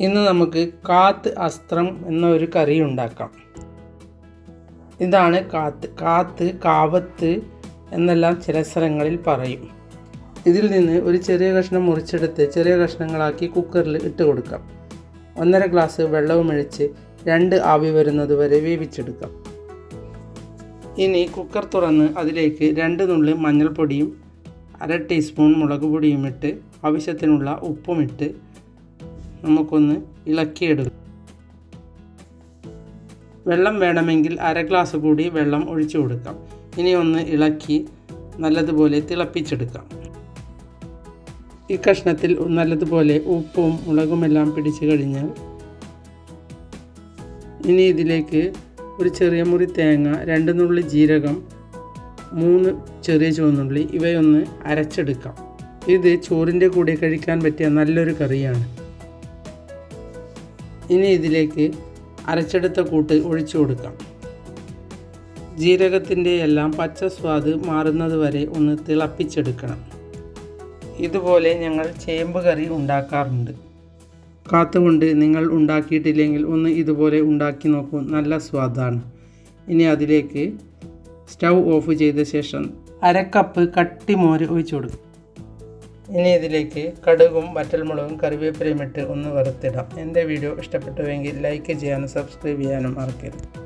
ഇന്ന് നമുക്ക് കാത്ത് അസ്ത്രം എന്നൊരു കറി ഉണ്ടാക്കാം. ഇതാണ് കാത്ത് കാത്ത് കാവത്ത് എന്നെല്ലാം ചില സ്ഥലങ്ങളിൽ പറയും. ഇതിൽ നിന്ന് ഒരു ചെറിയ കഷ്ണം മുറിച്ചെടുത്ത് ചെറിയ കഷ്ണങ്ങളാക്കി കുക്കറിൽ ഇട്ട് കൊടുക്കാം. ഒന്നര ഗ്ലാസ് വെള്ളവും ഒഴിച്ച് രണ്ട് ആവി വരുന്നത് വരെ വേവിച്ചെടുക്കാം. ഇനി കുക്കർ തുറന്ന് അതിലേക്ക് രണ്ട് നുള്ളി മഞ്ഞൾപ്പൊടിയും അര ടീസ്പൂൺ മുളക് പൊടിയും ഇട്ട് ആവശ്യത്തിനുള്ള ഉപ്പും ഇട്ട് നമുക്കൊന്ന് ഇളക്കിയെടുക്കാം. വെള്ളം വേണമെങ്കിൽ അര ഗ്ലാസ് കൂടി വെള്ളം ഒഴിച്ചു കൊടുക്കാം. ഇനി ഒന്ന് ഇളക്കി നല്ലതുപോലെ തിളപ്പിച്ചെടുക്കാം. ഈ കഷ്ണത്തിൽ നല്ലതുപോലെ ഉപ്പും മുളകുമെല്ലാം പിടിച്ചു കഴിഞ്ഞാൽ ഇനി ഇതിലേക്ക് ഒരു ചെറിയ മുറി തേങ്ങ രണ്ട് നുള്ളി ജീരകം മൂന്ന് ചെറിയ ചുവന്നുള്ളി ഇവയൊന്ന് അരച്ചെടുക്കാം. ഇത് ചോറിന്റെ കൂടെ കഴിക്കാൻ പറ്റിയ നല്ലൊരു കറിയാണ്. ഇനി ഇതിലേക്ക് അരച്ചെടുത്ത കൂട്ട് ഒഴിച്ചു കൊടുക്കാം. ജീരകത്തിന്റെ എല്ലാം പച്ച സ്വാദ് മാറുന്നത് വരെ ഒന്ന് തിളപ്പിച്ചെടുക്കണം. ഇതുപോലെ ഞങ്ങൾ ചേമ്പ് കറി ഉണ്ടാക്കാറുണ്ട്. കാത്തുകൊണ്ട് നിങ്ങൾ ഉണ്ടാക്കിയിട്ടില്ലെങ്കിൽ ഒന്ന് ഇതുപോലെ ഉണ്ടാക്കി നോക്കൂ. നല്ല സ്വാദാണ്. ഇനി അതിലേക്ക് സ്റ്റൗ ഓഫ് ചെയ്ത ശേഷം അരക്കപ്പ് കട്ടിമോര് ഒഴിച്ചു കൊടുക്കും. ഇനി ഇതിലേക്ക് കടുകും വറ്റൽമുളകും കറിവേപ്പിലയും ഇട്ട് ഒന്ന് വറുത്തിടാം. എന്റെ വീഡിയോ ഇഷ്ടപ്പെട്ടുവെങ്കിൽ ലൈക്ക് ചെയ്യാനും സബ്സ്ക്രൈബ് ചെയ്യാനും മറക്കരുത്.